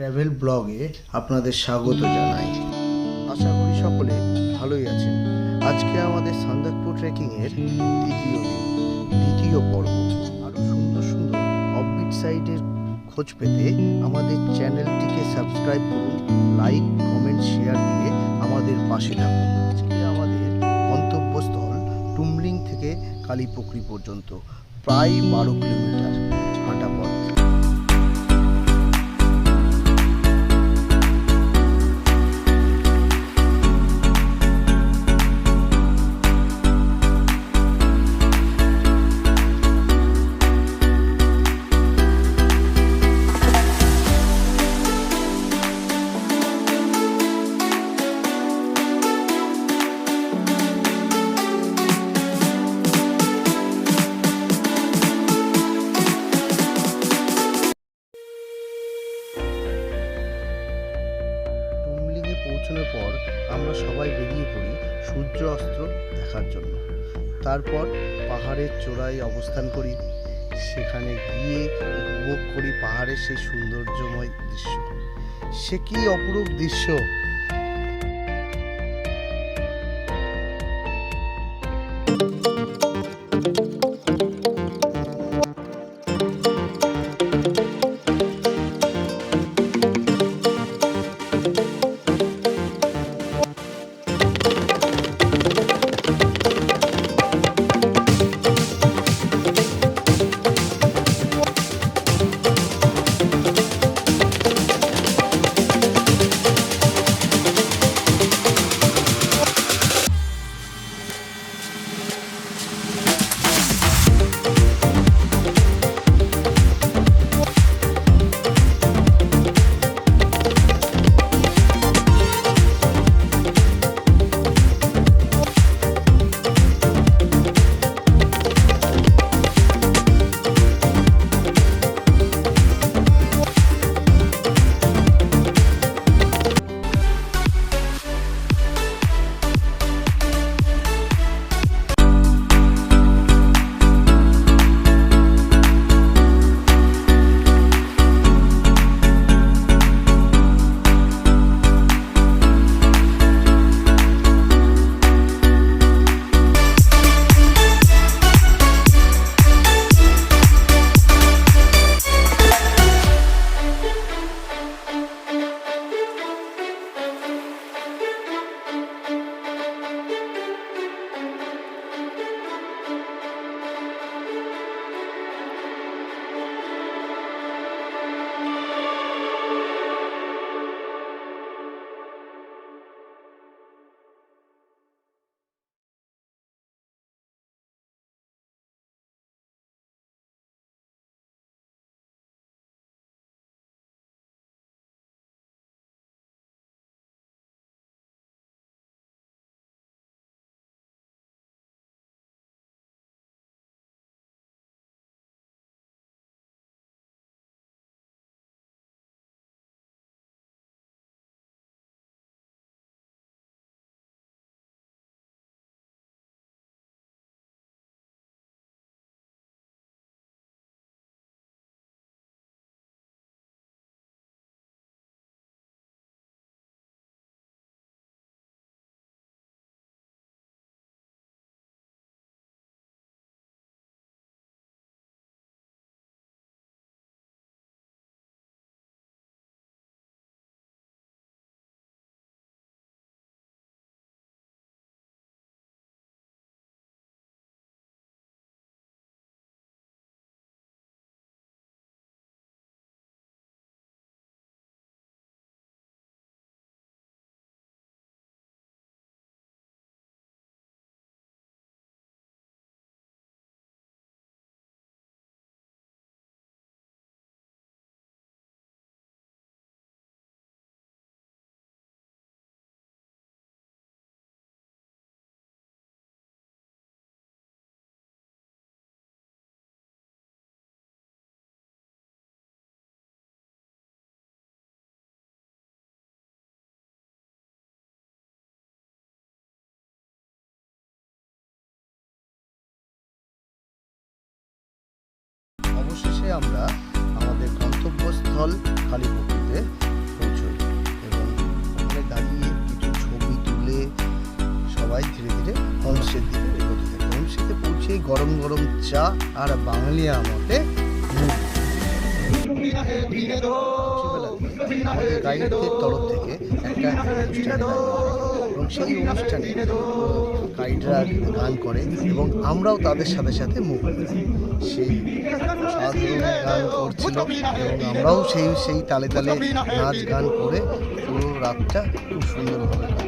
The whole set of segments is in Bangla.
ট্র্যাভেল ব্লগে আপনাদের স্বাগত জানাই। আশা করি সকলে ভালোই আছেন। আজকে আমাদের সান্দাকপুর ট্রেকিংয়ের দ্বিতীয় দিন, দ্বিতীয় পর্ব। আরও সুন্দর সুন্দর অফবিট সাইডের খোঁজ পেতে আমাদের চ্যানেলটিকে সাবস্ক্রাইব করুন লাইক কমেন্ট শেয়ার দিয়ে আমাদের পাশে থাকুন। আজকে আমাদের গন্তব্যস্থল টুমলিং থেকে কালীপুকুরি পর্যন্ত, প্রায় বারো কিলোমিটার হাঁটা পথ পৌঁছানোর পর আমরা সবাই বেরিয়ে পড়ি সূর্য অস্ত্র দেখার জন্য। তারপর পাহাড়ের চূড়ায় অবস্থান করি। সেখানে গিয়ে উপভোগ করি পাহাড়ের সেই সৌন্দর্যময় দৃশ্য। সে কি অপরূপ দৃশ্য? অবশেষে আমরা আমাদের গন্তব্যস্থল কালীপুকুরিতে পৌঁছই এবং ওখানে দাঁড়িয়ে কিছু ছবি তুলে সবাই ধীরে ধীরে হোমসের দিকে এগোতে থাকে। হোমসেতে পৌঁছে গরম গরম চা আর বাঙালি আমাকে গাইডদের তরফ থেকে একটা অনুষ্ঠান এবং সেই অনুষ্ঠানে গাইডরা গান করে এবং আমরাও তাদের সাথে সাথে মুখ সেই সাধারণ গান করছিল এবং আমরাও সেই সেই তালে তালে নাচ গান করে পুরো রাতটা খুব সুন্দরভাবে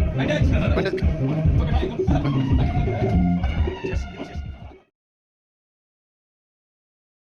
Anh đây.